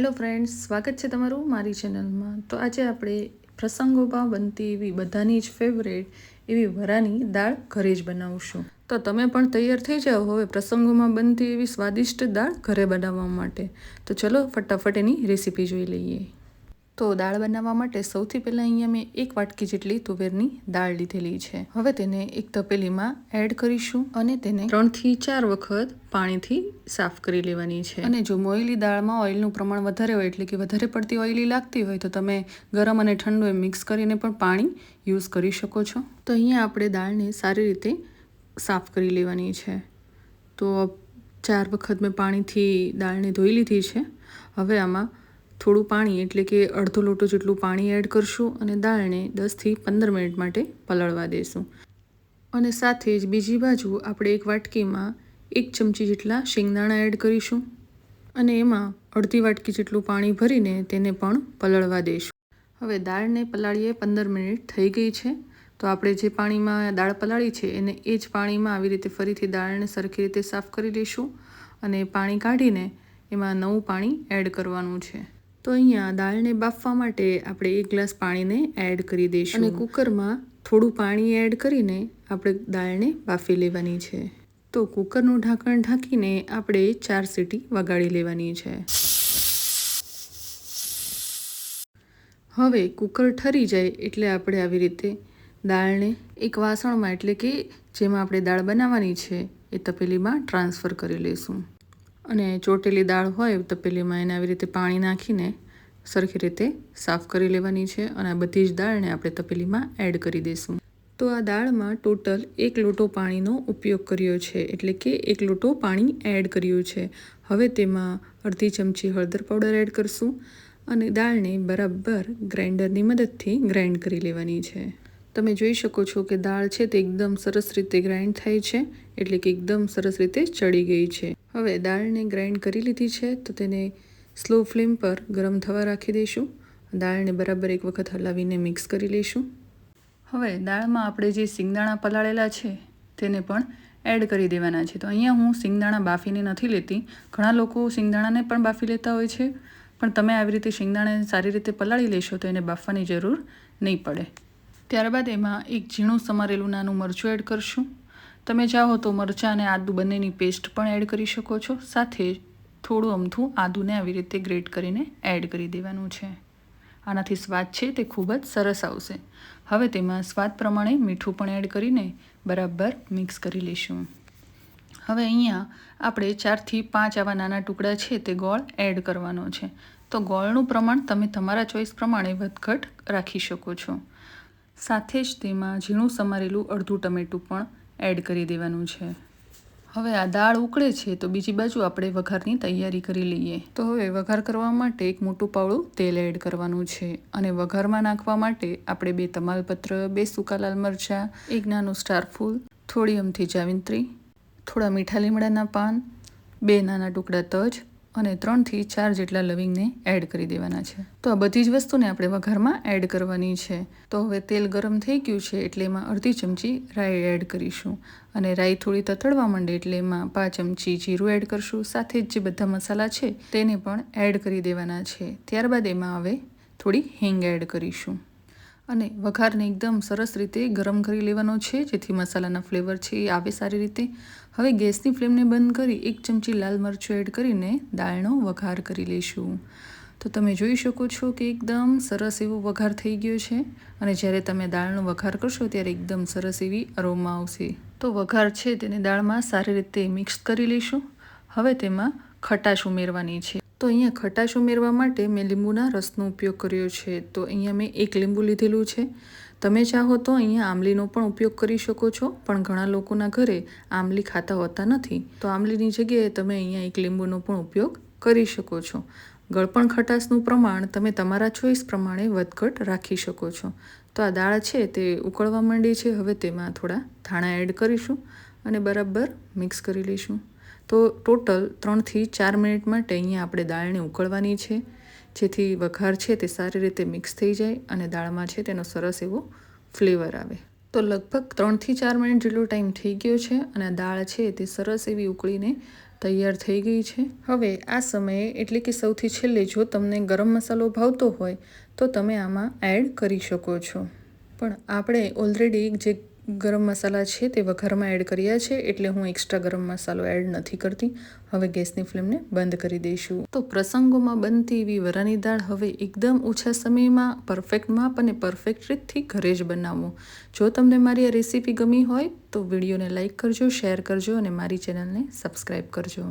Hello friends, સ્વાગત છે તમારું મારી ચેનલમાં. તો આજે આપણે પ્રસંગોમાં બનતી એવી બધાની જ ફેવરેટ એવી વરાની દાળ ઘરે જ બનાવશું. તો તમે પણ તૈયાર થઈ જાઓ હવે પ્રસંગોમાં બનતી એવી સ્વાદિષ્ટ દાળ ઘરે બનાવવા માટે. તો ચલો ફટાફટ એની રેસીપી જોઈ લઈએ. તો દાળ બનાવવા માટે સૌથી પહેલાં અહીંયા મેં એક વાટકી જેટલી તુવેરની દાળ લીધેલી છે. હવે તેને એક તપેલીમાં એડ કરીશું અને તેને ત્રણથી ચાર વખત પાણીથી સાફ કરી લેવાની છે. અને જો મોયલી દાળમાં ઓઇલનું પ્રમાણ વધારે હોય, એટલે કે વધારે પડતી ઓઇલી લાગતી હોય, તો તમે ગરમ અને ઠંડુ એ મિક્સ કરીને પણ પાણી યુઝ કરી શકો છો. તો અહીંયા આપણે દાળને સારી રીતે સાફ કરી લેવાની છે. તો ચાર વખત મેં પાણીથી દાળને ધોઈ લીધી છે. હવે આમાં થોડું પાણી, એટલે કે અડધો લોટો જેટલું પાણી એડ કરશું અને દાળને દસથી પંદર મિનિટ માટે પલળવા દેશું. અને સાથે જ બીજી બાજુ આપણે એક વાટકીમાં એક ચમચી જેટલા શેંગદાણા એડ કરીશું અને એમાં અડધી વાટકી જેટલું પાણી ભરીને તેને પણ પલળવા દઈશું હવે દાળને પલાળીએ પંદર મિનિટ થઈ ગઈ છે, તો આપણે જે પાણીમાં દાળ પલાળી છે એને એ જ પાણીમાં આવી રીતે ફરીથી દાળને સરખી રીતે સાફ કરી લઈશું અને પાણી કાઢીને એમાં નવું પાણી એડ કરવાનું છે. તો અહીંયા દાળને બાફવા માટે આપણે એક ગ્લાસ પાણીને એડ કરી દઈશું. અને કુકરમાં થોડું પાણી એડ કરીને આપણે દાળને બાફી લેવાની છે. તો કુકરનું ઢાંકણ ઢાંકીને આપણે ચાર સીટી વગાડી લેવાની છે. હવે કુકર ઠરી જાય એટલે આપણે આવી રીતે દાળને એક વાસણમાં, એટલે કે જેમાં આપણે દાળ બનાવવાની છે, એ તપેલીમાં ટ્રાન્સફર કરી લઈશું. અને ચોટેલી દાળ હોય, તપેલીમાં એને આવી રીતે પાણી નાખીને સરખી રીતે સાફ કરી લેવાની છે અને આ બધી જ દાળને આપણે તપેલીમાં એડ કરી દઈશું. તો આ દાળમાં ટોટલ એક લોટો પાણીનો ઉપયોગ કર્યો છે, એટલે કે એક લોટો પાણી એડ કર્યું છે. હવે તેમાં અડધી ચમચી હળદર પાવડર એડ કરશું અને દાળને બરાબર ગ્રાઇન્ડરની મદદથી ગ્રાઇન્ડ કરી લેવાની છે. તમે જોઈ શકો છો કે દાળ છે તે એકદમ સરસ રીતે ગ્રાઇન્ડ થાય છે, એટલે કે એકદમ સરસ રીતે ચડી ગઈ છે. હવે દાળને ગ્રાઇન્ડ કરી લીધી છે, તો તેને સ્લો ફ્લેમ પર ગરમ થવા રાખી દઈશું. દાળને બરાબર એક વખત હલાવીને મિક્સ કરી લઈશું. હવે દાળમાં આપણે જે સિંગદાણા પલાળેલા છે, તેને પણ એડ કરી દેવાના છે. તો અહીંયા હું સિંગદાણા બાફીને નથી લેતી. ઘણા લોકો સિંગદાણાને પણ બાફી લેતા હોય છે. પણ તમે આવી રીતે સિંગદાણાને સારી રીતે પલાળી લેશો તો એને બાફવાની જરૂર નહીં પડે. ત્યારબાદ એમાં એક ઝીણું સમારેલું નાનું મરચું એડ કરશું. તમે ચાહો તો મરચાં અને આદુ બંનેની પેસ્ટ પણ એડ કરી શકો છો. સાથે થોડું અમથું આદુને આવી રીતે ગ્રેટ કરીને એડ કરી દેવાનું છે. આનાથી સ્વાદ છે તે ખૂબ જ સરસ આવશે. હવે તેમાં સ્વાદ પ્રમાણે મીઠું પણ એડ કરીને બરાબર મિક્સ કરી લઈશું હવે અહીંયા આપણે ચારથી પાંચ આવા નાના ટુકડા છે તે ગોળ એડ કરવાનો છે. તો ગોળનું પ્રમાણ તમે તમારા ચોઈસ પ્રમાણે વધઘટ રાખી શકો છો. સાથે જ તેમાં ઝીણું સમારેલું અડધું ટમેટું પણ એડ કરી દેવાનું છે. હવે આ દાળ ઉકળે છે તો બીજી બાજુ આપણે વઘારની તૈયારી કરી લઈએ. તો હવે વઘાર કરવા માટે એક મોટું પાવડું તેલ એડ કરવાનું છે અને વઘારમાં નાખવા માટે આપણે બે તમાલપત્ર, બે સૂકા લાલ મરચાં, એક નાનું સ્ટારફૂલ, થોડી અમથી જાવિંત્રી, થોડા મીઠા લીમડાના પાન, બે નાના ટુકડા તજ અને ત્રણથી ચાર જેટલા લવિંગને એડ કરી દેવાના છે. તો આ બધી જ વસ્તુને આપણે વઘારમાં એડ કરવાની છે. તો હવે તેલ ગરમ થઈ ગયું છે એટલે એમાં અડધી ચમચી રાઈ એડ કરીશું. અને રાઈ થોડી તતડવા માંડે એટલે એમાં પાંચ ચમચી જીરું એડ કરશું. સાથે જ જે બધા મસાલા છે, તેને પણ એડ કરી દેવાના છે. ત્યારબાદ એમાં હવે થોડી હિંગ એડ કરીશું. અને વઘારને એકદમ સરસ રીતે ગરમ કરી લેવાનો છે. જેથી મસાલાના ફ્લેવર છે એ આવે સારી રીતે. હવે ગેસની ફ્લેમને બંધ કરી એક ચમચી લાલ મરચું એડ કરીને દાળનો વઘાર કરી લઈશું. તો તમે જોઈ શકો છો કે એકદમ સરસ એવો વઘાર થઈ ગયો છે. અને જ્યારે તમે દાળનો વઘાર કરશો ત્યારે એકદમ સરસ એવી અરોમા આવશે. તો વઘાર છે તેને દાળમાં સારી રીતે મિક્સ કરી લઈશું. હવે તેમાં ખટાશ ઉમેરવાની છે. તો અહીંયા ખટાશ ઉમેરવા માટે મેં લીંબુના રસનો ઉપયોગ કર્યો છે. તો અહીંયા મેં એક લીંબુ લીધેલું છે. તમે ચાહો તો અહીંયા આમલીનો પણ ઉપયોગ કરી શકો છો, પણ ઘણા લોકોના ઘરે આમલી ખાતા હોતા નથી. તો આમલીની જગ્યાએ તમે અહીંયા એક લીંબુનો પણ ઉપયોગ કરી શકો છો. ગળપણ ખટાશનું પ્રમાણ તમે તમારા ચોઈસ પ્રમાણે વધઘટ રાખી શકો છો. તો આ દાળ છે તે ઉકળવા માંડી છે. હવે તેમાં થોડા ધાણા એડ કરીશું અને બરાબર મિક્સ કરી લઈશું. તો ટોટલ ત્રણથી ચાર મિનિટ માટે અહીંયા આપણે દાળને ઉકળવાની છે. જેથી વઘાર છે તે સારી રીતે મિક્સ થઈ જાય અને દાળમાં છે તેનો સરસ એવો ફ્લેવર આવે. તો લગભગ ત્રણથી ચાર મિનિટ જેટલો ટાઈમ થઈ ગયો છે અને દાળ છે તે સરસ એવી ઉકળીને તૈયાર થઈ ગઈ છે. હવે આ સમયે એટલે કે સૌથી છેલ્લે જો તમને ગરમ મસાલો ભાવતો હોય તો તમે આમાં એડ કરી શકો છો. પણ આપણે ઓલરેડી જે ગરમ મસાલા છે તે વઘારમાં એડ કર્યા છે એટલે હું એક્સ્ટ્રા ગરમ મસાલો એડ નથી કરતી. હવે ગેસની ફ્લેમને બંધ કરી દઈશું. તો પ્રસંગોમાં બનતી એવી વરાની દાળ હવે એકદમ ઓછા સમયમાં પરફેક્ટ માપ અને પરફેક્ટ રીતથી ઘરે જ બનાવો. જો તમને મારી આ રેસીપી ગમી હોય તો વિડીયોને લાઇક કરજો શેર કરજો અને મારી ચેનલને સબસ્ક્રાઈબ કરજો.